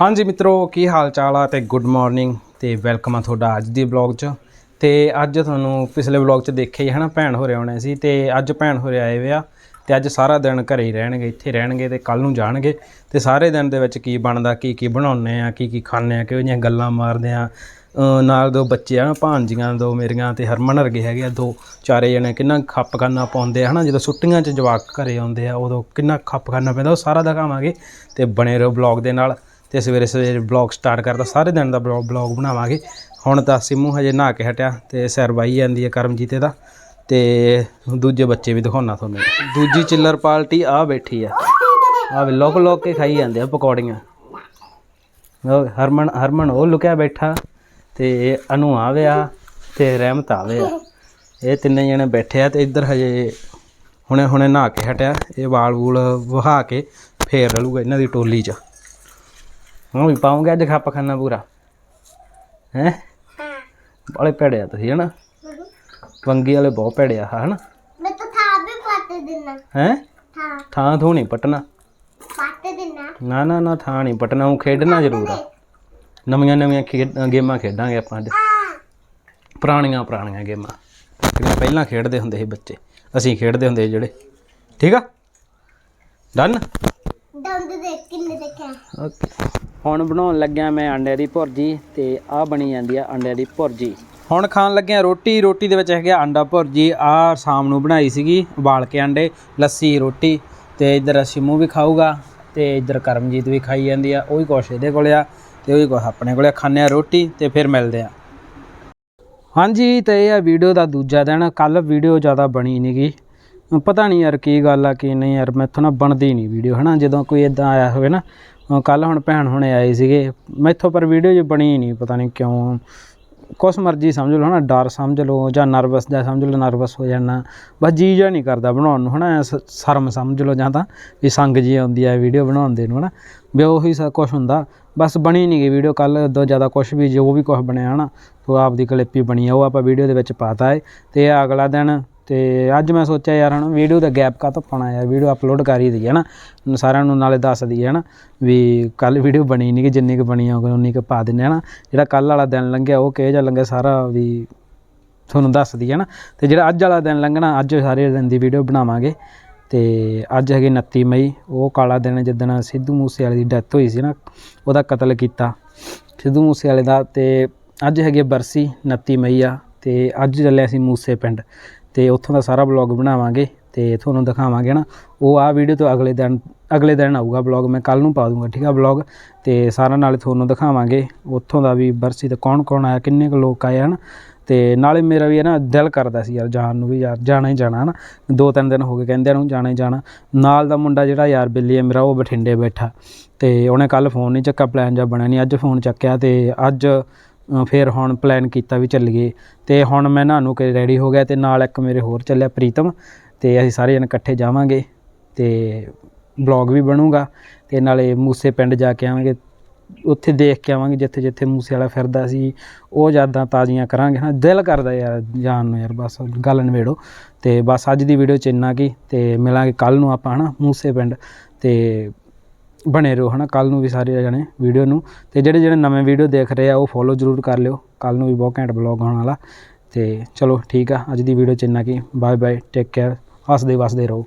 ਹਾਂਜੀ ਮਿੱਤਰੋ, ਕੀ ਹਾਲ ਚਾਲ ਆ ਤੇ ਗੁੱਡ ਮਾਰਨਿੰਗ ਤੇ ਵੈਲਕਮ ਆ ਤੁਹਾਡਾ ਅੱਜ ਦੀ ਵਲੌਗ 'ਚ। ਤੇ ਅੱਜ ਤੁਹਾਨੂੰ ਪਿਛਲੇ ਵਲੌਗ 'ਚ ਦੇਖਿਆ ਹੀ ਹੈ ਨਾ, ਭੈਣ ਹੋਰੇ ਆਉਣੇ ਸੀ ਤੇ ਅੱਜ ਭੈਣ ਹੋਰੇ ਆਏ ਵੇ ਆ ਤੇ ਅੱਜ ਸਾਰਾ ਦਿਨ ਘਰੇ ਹੀ ਰਹਿਣਗੇ, ਇੱਥੇ ਰਹਿਣਗੇ ਤੇ ਕੱਲ ਨੂੰ ਜਾਣਗੇ। ਤੇ ਸਾਰੇ ਦਿਨ ਦੇ ਵਿੱਚ ਕੀ ਬਣਦਾ, ਕੀ ਕੀ ਬਣਾਉਂਦੇ ਆ, ਕੀ ਕੀ ਖਾਂਦੇ ਆ, ਕਿਹੋ ਜਿਹੀਆਂ ਗੱਲਾਂ ਮਾਰਦੇ ਆ। ਨਾਲ ਦੋ ਬੱਚੇ ਆ ਭਾਂਜੀਆਂ ਦੋ ਮੇਰੀਆਂ ਤੇ ਹਰਮਨ ਵਰਗੇ ਹੈਗੇ ਆ, ਦੋ ਚਾਰੇ ਜਣੇ ਕਿੰਨਾ ਖੱਪ ਕਰਨਾ ਪਾਉਂਦੇ ਆ, ਹਨਾ? ਜਦੋਂ ਛੁੱਟੀਆਂ 'ਚ ਜਵਾਕ ਘਰੇ ਆਉਂਦੇ ਆ, ਉਦੋਂ ਕਿੰਨਾ ਖੱਪ ਕਰਨਾ ਪੈਂਦਾ, ਉਹ ਸਾਰਾ ਦਿਖਾਵਾਂਗੇ ਤੇ ਬਣੇ ਰਹੋ ਬਲੌਗ ਦੇ ਨਾਲ। ਤੇ ਸਵੇਰੇ ਸਵੇਰੇ ਬਲੌਗ ਸਟਾਰਟ ਕਰਦਾ, ਸਾਰੇ ਦਿਨ ਦਾ ਬਲੌਗ ਬਣਾਵਾਂਗੇ। ਹੁਣ ਤਾਂ ਸਿੰਮੂ ਹਜੇ ਨਹਾ ਕੇ ਹਟਿਆ ਤੇ ਸਿਰ ਵਾਈ ਜਾਂਦੀ ਹੈ ਕਰਮਜੀਤ ਦਾ ਤੇ ਦੂਜੇ ਬੱਚੇ ਵੀ ਦਿਖਾਉਣਾ ਤੁਹਾਨੂੰ। ਦੂਜੀ ਚਿੱਲਰ ਪਾਰਟੀ ਆ ਬੈਠੀ ਆ। ਆ ਵੇ ਲੋਕ ਲੋਕ ਕੇ ਖਾਈ ਜਾਂਦੇ ਆ ਪਕੌੜੀਆਂ। ਹਰਮਨ ਹਰਮਨ ਉਹ ਲੁਕਿਆ ਬੈਠਾ ਤੇ ਅਨੂ ਆਵੇ ਆ ਤੇ ਰਹਿਮਤ ਆਵੇ ਆ। ਇਹ ਤਿੰਨੇ ਜਣੇ ਬੈਠੇ ਆ ਤੇ ਇੱਧਰ ਹਜੇ ਹੁਣੇ ਹੁਣੇ ਨਹਾ ਕੇ ਹਟਿਆ। ਇਹ ਵਾਲ ਵੂਲ ਵਹਾ ਕੇ ਫੇਰ ਰਲੂਗਾ ਇਹਨਾਂ ਦੀ ਟੋਲੀ 'ਚ। ਹਾਂ ਵੀ ਪਾਉਂਗੇ ਅੱਜ ਖੱਪ ਖਾਨਾ ਪੂਰਾ? ਹੈ? ਬੜੇ ਭੇੜੇ ਆ ਤੁਸੀਂ ਹਨਾ? ਵੰਗੀ ਵਾਲੇ ਬਹੁਤ ਭੇੜੇ ਆ ਹਨਾ? ਮੈਂ ਤਾਂ ਥਾਂ ਵੀ ਪੱਟ ਦਿਨਾ। ਹੈ? ਥਾਂ ਥਾਂ ਥੂ ਨਹੀਂ ਪਟਣਾ। ਪੱਟ ਦਿਨਾ। ਨਾ ਨਾ ਨਾ ਥਾਂ ਨਹੀਂ ਪਟਣਾ ਉਹ ਖੇਡਣਾ ਜ਼ਰੂਰ ਆ। ਨਵੀਆਂ ਨਵੀਆਂ ਗੇਮਾਂ ਖੇਡਾਂਗੇ ਆਪਾਂ ਅੱਜ। ਪੁਰਾਣੀਆਂ ਪੁਰਾਣੀਆਂ ਗੇਮਾਂ। ਜਿਹੜੀਆਂ ਪਹਿਲਾਂ ਖੇਡਦੇ ਹੁੰਦੇ ਸੀ ਬੱਚੇ ਅਸੀਂ ਖੇਡਦੇ ਹੁੰਦੇ ਸੀ ਜਿਹੜੇ। ਠੀਕ ਆ? ਡਨ? ਦੰਦ ਦੇਖ ਕਿੰਨੇ ਦੇਖਿਆ। ਓਕੇ। ਹੁਣ ਬਣਾਉਣ ਲੱਗਿਆ ਮੈਂ ਅੰਡਿਆਂ ਦੀ ਭੁਰਜੀ ਤੇ ਆਹ ਬਣੀ ਜਾਂਦੀ ਆ ਅੰਡਿਆਂ ਦੀ ਭੁਰਜੀ। ਹੁਣ ਖਾਣ ਲੱਗਿਆ ਰੋਟੀ ਰੋਟੀ ਦੇ ਵਿੱਚ ਹੈਗਾ ਅੰਡਾ ਭੁਰਜੀ। ਆ ਸ਼ਾਮ ਨੂੰ ਬਣਾਈ ਸੀਗੀ, ਉਬਾਲ ਕੇ ਅੰਡੇ, ਲੱਸੀ, ਰੋਟੀ ਤੇ ਇੱਧਰ ਸ਼ਿਮੂ ਵੀ ਖਾਊਗਾ ਤੇ ਇੱਧਰ ਕਰਮਜੀਤ ਵੀ ਖਾਈ ਜਾਂਦੀ ਆ, ਉਹ ਹੀ ਕੁਛ ਇਹਦੇ ਕੋਲੇ ਆ ਤੇ ਉਹ ਹੀ ਕੁਛ ਆਪਣੇ ਕੋਲੇ ਖਾਂਦੇ ਆ ਰੋਟੀ ਤੇ ਫਿਰ ਮਿਲਦੇ ਆ। ਹਾਂਜੀ, ਤੇ ਇਹ ਆ ਵੀਡੀਓ ਦਾ ਦੂਜਾ ਦਿਨ ਕੱਲ ਵੀਡੀਓ ਜ਼ਿਆਦਾ ਬਣੀ ਨਹੀਂ ਗਈ ਪਤਾ ਨਹੀਂ ਯਾਰ ਕੀ ਗੱਲ ਆ, ਕੀ ਨਹੀਂ ਯਾਰ, ਮੈਥੋਂ ਨਾ ਬਣਦੀ ਨਹੀਂ ਵੀਡੀਓ ਹਨਾ? ਜਦੋਂ ਕੋਈ ਇਦਾਂ ਆਇਆ ਹੋਵੇ ਨਾ ਕੱਲ ਹੁਣ ਭੈਣ ਹੁਣੇ ਆਏ ਸੀਗੇ, ਮੈਥੋਂ ਪਰ ਵੀਡੀਓ ਜੇ ਬਣੀ ਨਹੀਂ, ਪਤਾ ਨਹੀਂ ਕਿਉਂ। ਕੁਛ ਮਰਜ਼ੀ ਸਮਝ ਲਓ, ਹਨਾ? ਡਰ ਸਮਝ ਲਓ, ਜਾਂ ਨਰਵਸ ਜਾਂ ਸਮਝ ਲਓ ਨਰਵਸ ਹੋ ਜਾਣਾ। ਬਸ ਜੀ ਜਾਂ ਨਹੀਂ ਕਰਦਾ ਬਣਾਉਣ ਨੂੰ, ਹਨਾ? ਐਂ ਸ- ਸ਼ਰਮ ਸਮਝ ਲਓ ਜਾਂ ਤਾਂ, ਵੀ ਸੰਗ ਜੀ ਆਉਂਦੀ ਆ ਵੀਡੀਓ ਬਣਾਉਣ ਦੇ ਨੂੰ, ਹਨਾ? ਵੀ ਉਹੀ ਸਭ ਕੁਛ ਹੁੰਦਾ। ਬਸ ਬਣੀ ਨਹੀਂ ਗਈ ਵੀਡੀਓ ਕੱਲ ਤੋਂ ਜ਼ਿਆਦਾ ਕੁਛ ਵੀ, ਜੋ ਵੀ ਕੁਛ ਬਣਿਆ, ਹਨਾ? ਉਹ ਆਪਦੀ ਕਲਿੱਪ ਹੀ ਬਣੀ ਆ, ਉਹ ਆਪਾਂ ਵੀਡੀਓ ਦੇ ਵਿੱਚ ਪਾਤਾ ਹੈ ਤੇ ਅਗਲਾ ਦਿਨ ਤੇ ਅੱਜ ਮੈਂ ਸੋਚਿਆ ਯਾਰ ਹਨਾ ਵੀਡੀਓ ਦਾ ਗੈਪ ਕਾਹਤੋਂ ਪਾਉਣਾ ਯਾਰ ਵੀਡੀਓ ਅਪਲੋਡ ਕਰ ਹੀ ਹੈ ਨਾ ਸਾਰਿਆਂ ਨੂੰ ਨਾਲੇ ਦੱਸ ਹੈ ਨਾ ਵੀ ਕੱਲ ਵੀਡੀਓ ਬਣੀ ਨਹੀਂ ਕਿ ਜਿੰਨੀ ਕੁ ਬਣੀ ਆ ਉਨੀ ਕੁ ਪਾ ਦਿੰਦੇ ਨਾ ਜਿਹੜਾ ਕੱਲ ਵਾਲਾ ਦਿਨ ਲੰਘਿਆ, ਉਹ ਕਿਹੋ ਜਿਹਾ ਲੰਘਿਆ, ਸਾਰਾ ਵੀ ਤੁਹਾਨੂੰ ਦੱਸ ਹੈ ਨਾ ਤੇ ਜਿਹੜਾ ਅੱਜ ਵਾਲਾ ਦਿਨ ਲੰਘਣਾ, ਅੱਜ ਸਾਰੇ ਦਿਨ ਦੀ ਵੀਡੀਓ ਬਣਾਵਾਂਗੇ। ਤੇ ਅੱਜ ਹੈਗੇ 29 ਮਈ, ਉਹ ਕਾਲਾ ਦਿਨ ਜਿੱਦਣ ਸਿੱਧੂ ਮੂਸੇਵਾਲੇ ਦੀ ਡੈਥ ਹੋਈ ਸੀ ਨਾ, ਉਹਦਾ ਕਤਲ ਕੀਤਾ। ਸਿੱਧੂ ਮੂਸੇਵਾਲੇ ਦਾ ਤੇ ਅੱਜ ਹੈਗੀ ਬਰਸੀ 29 ਮਈ ਆ, ਤੇ ਅੱਜ ਚੱਲਿਆ ਅਸੀਂ ਮੂਸੇ ਪਿੰਡ। ਤੇ ਉੱਥੋਂ ਦਾ ਸਾਰਾ ਬਲੌਗ ਬਣਾਵਾਂਗੇ ਤੇ ਤੁਹਾਨੂੰ ਦਿਖਾਵਾਂਗੇ ਨਾ ਉਹ ਆ ਵੀਡੀਓ ਤੋਂ ਅਗਲੇ ਦਿਨ ਅਗਲੇ ਦਿਨ ਆਊਗਾ ਬਲੌਗ ਮੈਂ ਕੱਲ ਨੂੰ ਪਾ ਦੂੰਗਾ, ਠੀਕ ਆ ਬਲੌਗ ਤੇ ਸਾਰਾ ਨਾਲੇ ਤੁਹਾਨੂੰ ਦਿਖਾਵਾਂਗੇ ਉੱਥੋਂ ਦਾ ਵੀ ਬਰਸੀ ਤੇ ਕੌਣ ਕੌਣ ਆਇਆ, ਕਿੰਨੇ ਕੁ ਲੋਕ ਆਏ ਹਨ। ਤੇ ਨਾਲੇ ਮੇਰਾ ਵੀ ਹੈ ਨਾ ਦਿਲ ਕਰਦਾ ਸੀ ਯਾਰ ਜਾਣ ਨੂੰ ਵੀ, ਯਾਰ ਜਾਣਾ ਹੀ ਜਾਣਾ ਹਨਾ। ਦੋ ਤਿੰਨ ਦਿਨ ਹੋ ਗਏ ਕਹਿੰਦੇ ਨੂੰ ਜਾਣਾ ਹੀ ਜਾਣਾ। ਨਾਲ ਦਾ ਮੁੰਡਾ ਜਿਹੜਾ ਯਾਰ ਬਿੱਲੀ ਹੈ ਮੇਰਾ, ਉਹ ਬਠਿੰਡੇ ਬੈਠਾ। ਤੇ ਉਹਨੇ ਕੱਲ ਫੋਨ ਨਹੀਂ ਚੱਕਾ ਪਲਾਨ ਜਾਂ ਬਣਿਆ ਨਹੀਂ ਅੱਜ ਫੋਨ ਚੱਕਿਆ ਤੇ ਅੱਜ ਫਿਰ ਹੁਣ ਪਲਾਨ ਕੀਤਾ ਵੀ ਚੱਲੀਏ। ਤੇ ਹੁਣ ਮੈਂ ਨਹਾ ਨੂੰ ਕੇ ਰੈਡੀ ਹੋ ਗਿਆ ਤੇ ਨਾਲ ਇੱਕ ਮੇਰੇ ਹੋਰ ਚੱਲਿਆ ਪ੍ਰੀਤਮ। ਤੇ ਅਸੀਂ ਸਾਰੇ ਜਣੇ ਇਕੱਠੇ ਜਾਵਾਂਗੇ ਤੇ ਬਲੌਗ ਵੀ ਬਣੂਗਾ। ਤੇ ਨਾਲੇ ਮੂਸੇ ਪਿੰਡ ਜਾ ਕੇ ਆਵਾਂਗੇ। ਉੱਥੇ ਦੇਖ ਕੇ ਆਵਾਂਗੇ ਜਿੱਥੇ ਜਿੱਥੇ ਮੂਸੇ ਵਾਲਾ ਫਿਰਦਾ ਸੀ। ਉਹ ਯਾਦਾਂ ਤਾਜ਼ੀਆਂ ਕਰਾਂਗੇ ਨਾ ਦਿਲ ਕਰਦਾ ਯਾਰ ਜਾਣ ਨੂੰ ਯਾਰ ਬਸ ਗੱਲ ਨਿਬੇੜੋ। ਤੇ ਬਸ ਅੱਜ ਦੀ ਵੀਡੀਓ ਚ ਇੰਨਾ ਕੀ। ਤੇ ਮਿਲਾਂਗੇ ਕੱਲ ਨੂੰ ਆਪਾਂ ਹਨਾ ਮੂਸੇ ਪਿੰਡ। ਤੇ ਬਣੇ ਰਹੋ, ਹਨਾ? ਕੱਲ ਨੂੰ ਵੀ ਸਾਰੇ ਜਣੇ ਵੀਡੀਓ ਨੂੰ। ਤੇ ਜਿਹੜੇ ਜਿਹੜੇ ਨਵੇਂ ਵੀਡੀਓ ਦੇਖ ਰਹੇ ਆ, ਉਹ ਫੋਲੋ ਜ਼ਰੂਰ ਕਰ ਲਿਓ। ਕੱਲ ਨੂੰ ਵੀ ਬਹੁਤ ਘੈਂਟ ਬਲੌਗ ਆਉਣ ਵਾਲਾ। ਤੇ ਚਲੋ ਠੀਕ ਆ, ਅੱਜ ਦੀ ਵੀਡੀਓ ਚ ਇੰਨਾ ਕੀ। ਬਾਏ ਬਾਏ ਟੇਕ ਕੇਅਰ ਹੱਸਦੇ ਵਸਦੇ ਰਹੋ।